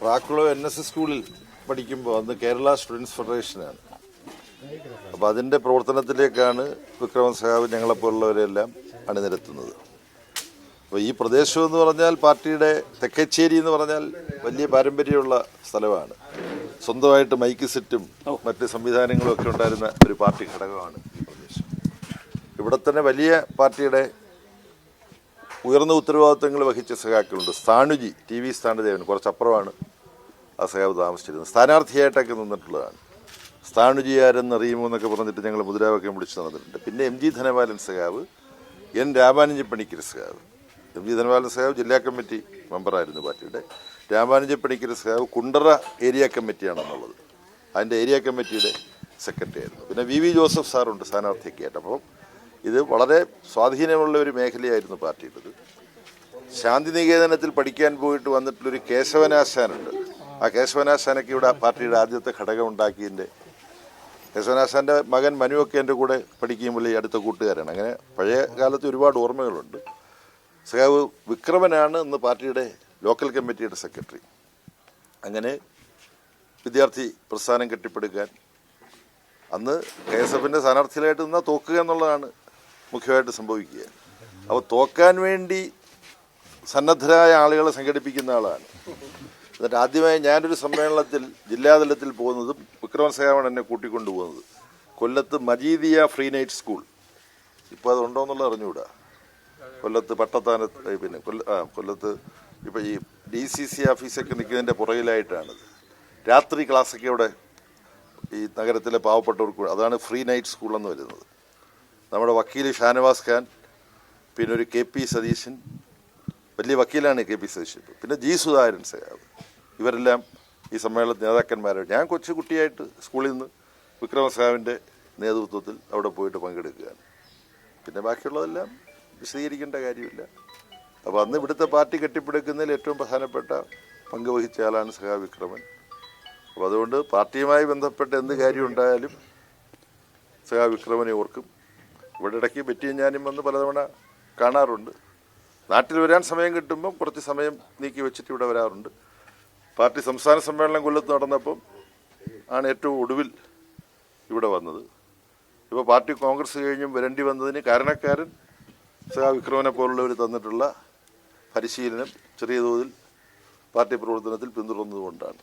Prakkulam N S S സ്കൂളിൽ പഠിക്കുമ്പോൾ അന്ന് കേരള സ്റ്റുഡൻസ് ഫെഡറേഷനാണ് അപ്പോൾ അതിന്റെ പ്രവർത്തനത്തിലേക്കാണ് വിക്രമൻ സഹാബ് ഞങ്ങളെപ്പോലുള്ളവരെല്ലാം അണിനിരത്തുന്നത്. അപ്പോൾ ഈ പ്രദേശം എന്ന് പറഞ്ഞാൽ പാർട്ടിയുടെ തെക്കച്ചേരി എന്ന് പറഞ്ഞാൽ വലിയ പാരമ്പര്യമുള്ള സ്ഥലമാണ്. സ്വന്തമായിട്ട് മൈക്ക് സെറ്റും മറ്റ് സംവിധാനങ്ങളും ഒക്കെ ഉണ്ടായിരുന്ന ഒരു പാർട്ടി ഘടകമാണ് ഈ പ്രദേശം. ഇവിടെ തന്നെ വലിയ പാർട്ടിയുടെ ഉയർന്ന ഉത്തരവാദിത്തങ്ങൾ വഹിച്ച സഖാക്കളുണ്ട്. സ്ഥാനുജി ടി വി സ്ഥാനദേവൻ കുറച്ചപ്പുറമാണ്. സഖാവ് താമസിച്ചിരുന്നത്. സ്ഥാനാർത്ഥിയായിട്ടൊക്കെ നിന്നിട്ടുള്ളതാണ്. സ്ഥാണുജി ആരെന്ന് അറിയുമോ എന്നൊക്കെ പറഞ്ഞിട്ട് ഞങ്ങൾ മുദ്രാവാക്യം വിളിച്ച് നടന്നിട്ടുണ്ട്. പിന്നെ എം ജി ധനപാലൻ സഖാവ് എൻ രാമാനുജപ്പണിക്കർ പണിക്കർ സഖാവ്. എം ജി ധനപാലൻ സഖാവ് ജില്ലാ കമ്മിറ്റി മെമ്പറായിരുന്നു പാർട്ടിയുടെ. രാമാനുജപ്പണിക്കർ പണിക്കർ സഖാവ് കുണ്ടറ ഏരിയ കമ്മിറ്റിയാണെന്നുള്ളത്. അതിന്റെ ഏരിയ കമ്മിറ്റിയുടെ സെക്രട്ടറി ആയിരുന്നു പിന്നെ വി വി ജോസഫ് സാറുണ്ട് സ്ഥാനാർത്ഥിയൊക്കെ ആയിട്ട് അപ്പം ഇത് വളരെ സ്വാധീനമുള്ള ഒരു മേഖലയായിരുന്നു പാർട്ടിയുടേത്. ശാന്തിനികേതനത്തിൽ പഠിക്കാൻ പോയിട്ട് വന്നിട്ടുള്ളൊരു കേശവനാശാനുണ്ട്. ആ കേശവനാഥ് ഇവിടെ പാർട്ടിയുടെ ആദ്യത്തെ ഘടകം ഉണ്ടാക്കിയതിന്റെ. കേശവനാശാന്റെ മകൻ മനുവൊക്കെ എന്റെ കൂടെ പഠിക്കുമ്പോൾ ഈ അടുത്ത കൂട്ടുകാരാണ്. അങ്ങനെ പഴയ കാലത്ത് ഒരുപാട് ഓർമ്മകളുണ്ട്. സഖാവ് വിക്രമനാണ് ഇന്ന് പാർട്ടിയുടെ ലോക്കൽ കമ്മിറ്റിയുടെ സെക്രട്ടറി. അങ്ങനെ വിദ്യാർത്ഥി പ്രസ്ഥാനം കെട്ടിപ്പടുക്കാൻ അന്ന് കെ എസ് എഫിന്റെ സ്ഥാനാർത്ഥികളായിട്ട് നിന്നാൽ തോക്കുക എന്നുള്ളതാണ് മുഖ്യമായിട്ട് സംഭവിക്കുക. അപ്പോൾ തോക്കാൻ വേണ്ടി സന്നദ്ധരായ ആളുകളെ സംഘടിപ്പിക്കുന്ന ആളാണ്. എന്നിട്ട് ആദ്യമായി ഞാനൊരു സമ്മേളനത്തിൽ ജില്ലാതലത്തിൽ പോകുന്നതും വിക്രമൻ സേവൻ എന്നെ കൂട്ടിക്കൊണ്ടു പോകുന്നത്. കൊല്ലത്ത് മജീദിയ ഫ്രീ നൈറ്റ് സ്കൂൾ. ഇപ്പോൾ അതുണ്ടോ എന്നുള്ളത് അറിഞ്ഞുകൂടാ. കൊല്ലത്ത് പട്ടത്താനത്ത് പിന്നെ കൊല്ല ആ കൊല്ലത്ത് ഇപ്പോൾ ഈ ഡി സി സി ഓഫീസൊക്കെ നിൽക്കുന്നതിന്റെ പുറകിലായിട്ടാണിത് രാത്രി ക്ലാസ്സൊക്കെ ഇവിടെ ഈ നഗരത്തിലെ പാവപ്പെട്ടവർക്ക് അതാണ് ഫ്രീ നൈറ്റ് സ്കൂൾ എന്ന് വരുന്നത്. നമ്മുടെ വക്കീൽ ഷാനവാസ് ഖാൻ പിന്നെ ഒരു കെ പി സതീശൻ. വലിയ വക്കീലാണ് കെ പി സതീശൻ പിന്നെ ജി സുധാകരൻ സഖാവ് ഇവരെല്ലാം ഈ സമ്മേളനത്തിൽ നേതാക്കന്മാരായിട്ട് ഞാൻ കൊച്ചു കുട്ടിയായിട്ട് സ്കൂളിൽ നിന്ന് വിക്രമസാവിന്റെ നേതൃത്വത്തിൽ അവിടെ പോയിട്ട് പങ്കെടുക്കുകയാണ്. പിന്നെ ബാക്കിയുള്ളതെല്ലാം വിശദീകരിക്കേണ്ട കാര്യമില്ല. അപ്പോൾ അന്ന് ഇവിടുത്തെ പാർട്ടി കെട്ടിപ്പടുക്കുന്നതിൽ ഏറ്റവും പ്രധാനപ്പെട്ട പങ്ക് വഹിച്ച ആളാണ് സഹാ വിക്രമൻ. അപ്പോൾ അതുകൊണ്ട് പാർട്ടിയുമായി ബന്ധപ്പെട്ട എന്ത് കാര്യം ഉണ്ടായാലും സഹാ വിക്രമനെ ഓർക്കും. ഇവിടെ ഇടയ്ക്ക് ബെറ്റിയും ഞാനും വന്ന് പലതവണ കാണാറുണ്ട്. നാട്ടിൽ വരാൻ സമയം കിട്ടുമ്പം കുറച്ച് സമയം നീക്കി വെച്ചിട്ട് ഇവിടെ വരാറുണ്ട്. പാർട്ടി സംസ്ഥാന സമ്മേളനം കൊല്ലത്ത് നടന്നപ്പം ആണ് ഏറ്റവും ഒടുവിൽ ഇവിടെ വന്നത്. ഇപ്പോൾ പാർട്ടി കോൺഗ്രസ് കഴിഞ്ഞും വരേണ്ടി വന്നതിന് കാരണക്കാരൻ സഹാ വിക്രമനെ പോലുള്ളവർ തന്നിട്ടുള്ള പരിശീലനം ചെറിയ തോതിൽ പാർട്ടി പ്രവർത്തനത്തിൽ പിന്തുടർന്നതുകൊണ്ടാണ്